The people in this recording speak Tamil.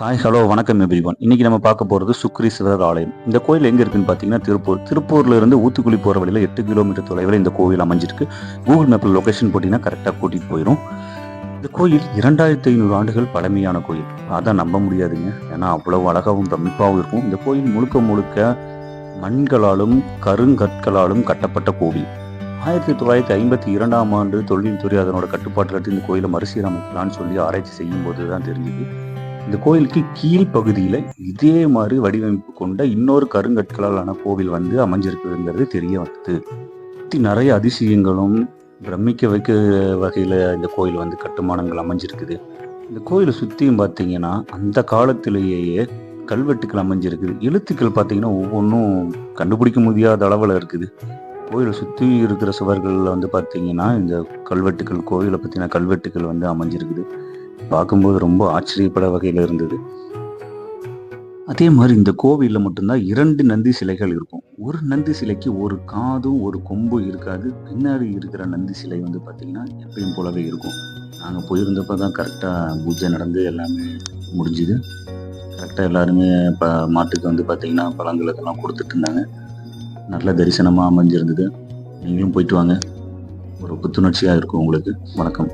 ஹாய் ஹலோ வணக்கம் எவ்ரிவன் இன்னைக்கு நம்ம பார்க்க போகிறது சுக்ரீஸ்வரர் ஆலயம். இந்த கோயில் எங்கே இருக்குன்னு பார்த்தீங்கன்னா திருப்பூர். திருப்பூர்ல இருந்து ஊத்துக்குளி போகிற வழியில் எட்டு கிலோமீட்டர் தொலைவில் இந்த கோவில் அமைஞ்சிருக்கு. கூகுள் மேப்பில் லொக்கேஷன் போட்டிங்கன்னா கரெக்டாக கூட்டிகிட்டு போயிடும் இந்த கோயில் இரண்டாயிரத்தி ஐநூறு ஆண்டுகள் பழமையான கோயில். அதான் நம்ப முடியாதுங்க. ஏன்னா அவ்வளவு அழகாகவும் பிரமிப்பாகவும் இருக்கும். இந்த கோயில் முழுக்க முழுக்க மண்களாலும் கருங்கற்களாலும் கட்டப்பட்ட கோவில். ஆயிரத்தி தொள்ளாயிரத்தி ஐம்பத்தி இரண்டாம் ஆண்டு தொழில்துறை அதனோட கட்டுப்பாட்டில் எடுத்து இந்த கோயிலை மறுசீரமைக்கலான்னு சொல்லி ஆராய்ச்சி செய்யும் போது தான் தெரிஞ்சுது. இந்த கோயிலுக்கு கீழ்ப்பகுதியில் இதே மாதிரி வடிவமைப்பு கொண்ட இன்னொரு கருங்கற்களாலான கோவில் வந்து அமைஞ்சிருக்குங்கிறது தெரிய வந்தது நிறைய அதிசயங்களும் பிரமிக்க வைக்க வகையில் இந்த கோயில் வந்து கட்டுமானங்கள் அமைஞ்சிருக்குது. இந்த கோயிலை சுற்றியும் பார்த்தீங்கன்னா அந்த காலத்திலேயே கல்வெட்டுக்கள் அமைஞ்சிருக்குது. எழுத்துக்கள் பார்த்தீங்கன்னா ஒவ்வொன்றும் கண்டுபிடிக்க முடியாத அளவில் இருக்குது. கோயிலை சுற்றி இருக்கிற சுவர்களில் வந்து பார்த்தீங்கன்னா இந்த கல்வெட்டுக்கள் கோயிலை பற்றின கல்வெட்டுக்கள் வந்து அமைஞ்சிருக்குது. பார்க்கும்போது ரொம்ப ஆச்சரியப்பட வகையில் இருந்தது. அதே மாதிரி இந்த கோவிலில் மட்டும்தான் இரண்டு நந்தி சிலைகள் இருக்கும். ஒரு நந்தி சிலைக்கு ஒரு காதும் ஒரு கொம்பும் இருக்காது. பின்னாடி இருக்கிற நந்தி சிலை வந்து பார்த்திங்கன்னா எப்பயும் போலவே இருக்கும். நாங்கள் போயிருந்தப்போ தான் கரெக்டாக பூஜை நடந்து எல்லாமே முடிஞ்சுது. கரெக்டாக எல்லாருமே இப்போ மாட்டுக்கு வந்து பார்த்திங்கன்னா பழங்கள் இதெல்லாம் கொடுத்துட்டு இருந்தாங்க. நல்ல தரிசனமாக அமைஞ்சிருந்தது. நீங்களும் போயிட்டு வாங்க. ஒரு புத்துணர்ச்சியாக இருக்கும் உங்களுக்கு. வணக்கம்.